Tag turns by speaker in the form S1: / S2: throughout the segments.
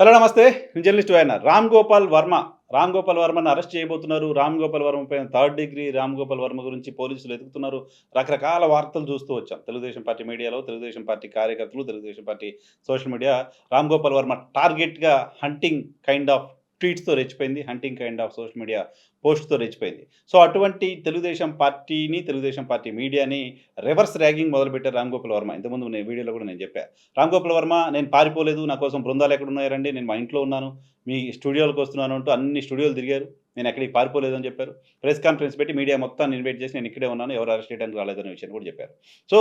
S1: Hello నమస్తే. Journalist ఆయన రామ్ గోపాల్ వర్మ. రామ్ గోపాల్ వర్మను అరెస్ట్ చేయబోతున్నారు. రామ్ గోపాల్ వర్మ పైన థర్డ్ డిగ్రీ రామ్ గోపాల్ వర్మ గురించి పోలీసులు ఎదుగుతున్నారు రకరకాల వార్తలు చూస్తూ వచ్చాం. తెలుగుదేశం పార్టీ మీడియాలో తెలుగుదేశం పార్టీ కార్యకర్తలు Telugu Desam party social media. Ram Gopal Varma టార్గెట్గా హంటింగ్ కైండ్ ఆఫ్ ట్వీట్స్తో రెచ్చిపోయింది hunting kind of social media పోస్ట్తో రెచ్చిపోయింది. సో అటువంటి తెలుగుదేశం పార్టీని తెలుగుదేశం పార్టీ మీడియాని రివర్స్ ర్యాగింగ్ మొదలుపెట్టారు రామ్ గోపాల్ వర్మ. ఇంతకుముందు నేను వీడియోలో కూడా నేను చెప్పాను రామ్ గోపాల్ వర్మ నేను పారిపోలేదు నా కోసం బృందాలు ఎక్కడ ఉన్నారండి నేను మా ఇంట్లో ఉన్నాను మీ స్టూడియోలకు వస్తున్నాను అంటూ అన్ని స్టూడియోలు తిరిగారు. నేను ఎక్కడికి పారిపోలేదని చెప్పారు. ప్రెస్ కాన్ఫరెన్స్ పెట్టి మీడియా మొత్తాన్ని ఇన్వైట్ చేసి నేను ఇక్కడే ఉన్నాను ఎవరు అరెస్ట్ చేయడానికి రాలేదనే విషయాన్ని కూడా చెప్పారు. సో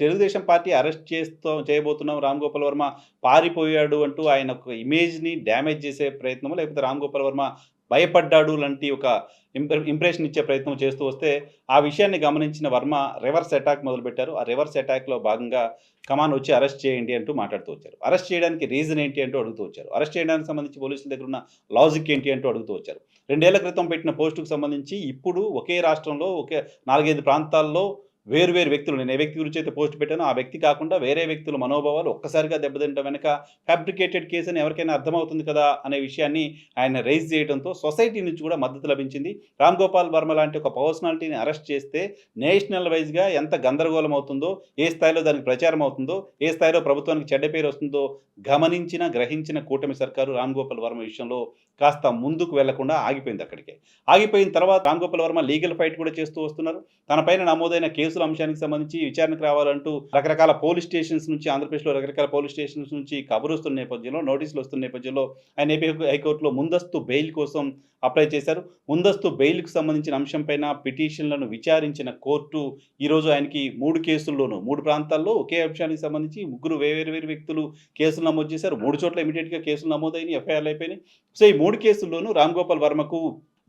S1: తెలుగుదేశం పార్టీ అరెస్ట్ చేస్తూ చేయబోతున్నాం రామ్ గోపాల్ వర్మ పారిపోయాడు అంటూ ఆయన ఒక ఇమేజ్ని డ్యామేజ్ చేసే ప్రయత్నము లేకపోతే రామ్ గోపాల్ వర్మ భయపడ్డాడు లాంటి ఒక ఇంప్రె ఇంప్రెషన్ ఇచ్చే ప్రయత్నం చేస్తూ వస్తే ఆ విషయాన్ని గమనించిన వర్మ రివర్స్ అటాక్ మొదలుపెట్టారు. ఆ రివర్స్ అటాక్లో భాగంగా కమాన్ వచ్చి అరెస్ట్ చేయండి అంటూ మాట్లాడుతూ వచ్చారు. అరెస్ట్ చేయడానికి రీజన్ ఏంటి అంటూ అడుగుతూ వచ్చారు. అరెస్ట్ చేయడానికి సంబంధించి పోలీసుల దగ్గర ఉన్న లాజిక్ ఏంటి అంటూ అడుగుతూ వచ్చారు. రెండేళ్ళ క్రితం పెట్టిన పోస్టుకు సంబంధించి ఇప్పుడు ఒకే రాష్ట్రంలో ఒకే నాలుగైదు ప్రాంతాల్లో వేరు వేరు వ్యక్తులు నేను ఏ వ్యక్తి గురించి అయితే పోస్ట్ పెట్టానో ఆ వ్యక్తి కాకుండా వేరే వ్యక్తుల మనోభావాలు ఒక్కసారిగా దెబ్బతింటం వెనక ఫ్యాబ్రికేటెడ్ కేసు అని ఎవరికైనా అర్థమవుతుంది కదా అనే విషయాన్ని ఆయన రైజ్ చేయడంతో సొసైటీ నుంచి కూడా మద్దతు లభించింది. రామ్ గోపాల్ వర్మ లాంటి ఒక పర్సనాలిటీని అరెస్ట్ చేస్తే నేషనల్ వైజ్గా ఎంత గందరగోళం అవుతుందో ఏ స్థాయిలో దానికి ప్రచారం అవుతుందో ఏ స్థాయిలో ప్రభుత్వానికి చెడ్డ పేరు వస్తుందో గమనించిన గ్రహించిన కూటమి సర్కారు రామ్ గోపాల్ వర్మ విషయంలో కాస్త ముందుకు వెళ్ళకుండా ఆగిపోయింది అక్కడికే. ఆగిపోయిన తర్వాత రామ్ గోపాల్ వర్మ లీగల్ ఫైట్ కూడా చేస్తూ వస్తున్నారు. తన పైన నమోదైన కేసుల అంశానికి సంబంధించి విచారణకు రావాలంటూ రకరకాల పోలీస్ స్టేషన్స్ నుంచి ఆంధ్రప్రదేశ్లో రకరకాల పోలీస్ స్టేషన్స్ నుంచి కబురు వస్తున్న నేపథ్యంలో నోటీసులు వస్తున్న నేపథ్యంలో ఆయన ఏపీ హైకోర్టులో ముందస్తు బెయిల్ కోసం అప్లై చేశారు. ముందస్తు బెయిల్కు సంబంధించిన అంశంపైన పిటిషన్లను విచారించిన కోర్టు ఈరోజు ఆయనకి మూడు కేసుల్లోనూ మూడు ప్రాంతాల్లో ఒకే అంశానికి సంబంధించి ముగ్గురు వేరు వేరు వ్యక్తులు కేసులు నమోదు చేశారు. మూడు చోట్ల ఇమీడియట్గా కేసులు నమోదైన ఎఫ్ఐఆర్లు అయిపోయినాయి. సో ఈ మూడు కేసుల్లోనూ రామ్ గోపాల్ వర్మకు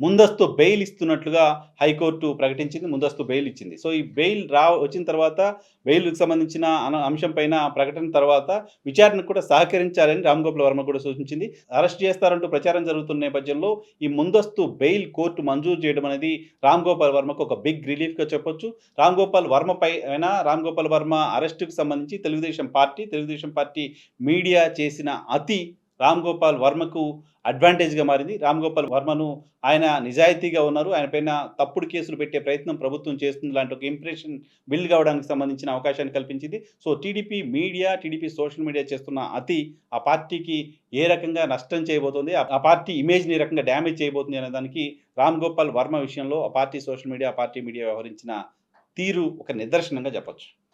S1: ముందస్తు బెయిల్ ఇస్తున్నట్లుగా హైకోర్టు ప్రకటించింది ముందస్తు బెయిల్ ఇచ్చింది. సో ఈ బెయిల్ రా వచ్చిన తర్వాత బెయిల్కి సంబంధించిన అన- అంశం పైన ప్రకటన తర్వాత విచారణకు కూడా సహకరించాలని రామ్ గోపాల్ వర్మ కూడా సూచించింది. అరెస్ట్ చేస్తారంటూ ప్రచారం జరుగుతున్న నేపథ్యంలో ఈ ముందస్తు బెయిల్ కోర్టు మంజూరు చేయడం అనేది రామ్ గోపాల్ వర్మకు ఒక బిగ్ రిలీఫ్గా చెప్పొచ్చు. రామ్ గోపాల్ వర్మ పైన రామ్ గోపాల్ వర్మ అరెస్టుకు సంబంధించి Telugu Desam party Telugu Desam party media చేసిన అతి రామ్ గోపాల్ వర్మకు అడ్వాంటేజ్గా మారింది. రామ్ గోపాల్ వర్మను ఆయన నిజాయితీగా ఉన్నారు. ఆయన పైన తప్పుడు కేసులు పెట్టే ప్రయత్నం ప్రభుత్వం చేస్తుంది. లాంటి ఒక ఇంప్రెషన్ బిల్డ్ కావడానికి సంబంధించిన అవకాశాన్ని కల్పించింది. So TDP media TDP social media చేస్తున్న అతి ఆ పార్టీకి ఏ రకంగా నష్టం చేయబోతుంది? ఆ- పార్టీ ఇమేజ్ని ఏ రకంగా డ్యామేజ్ చేయబోతుంది అనే దానికి రామ్ గోపాల్ వర్మ విషయంలో ఆ పార్టీ సోషల్ మీడియా ఆ పార్టీ మీడియా వ్యవహరించిన తీరు ఒక నిదర్శనంగా చెప్పొచ్చు.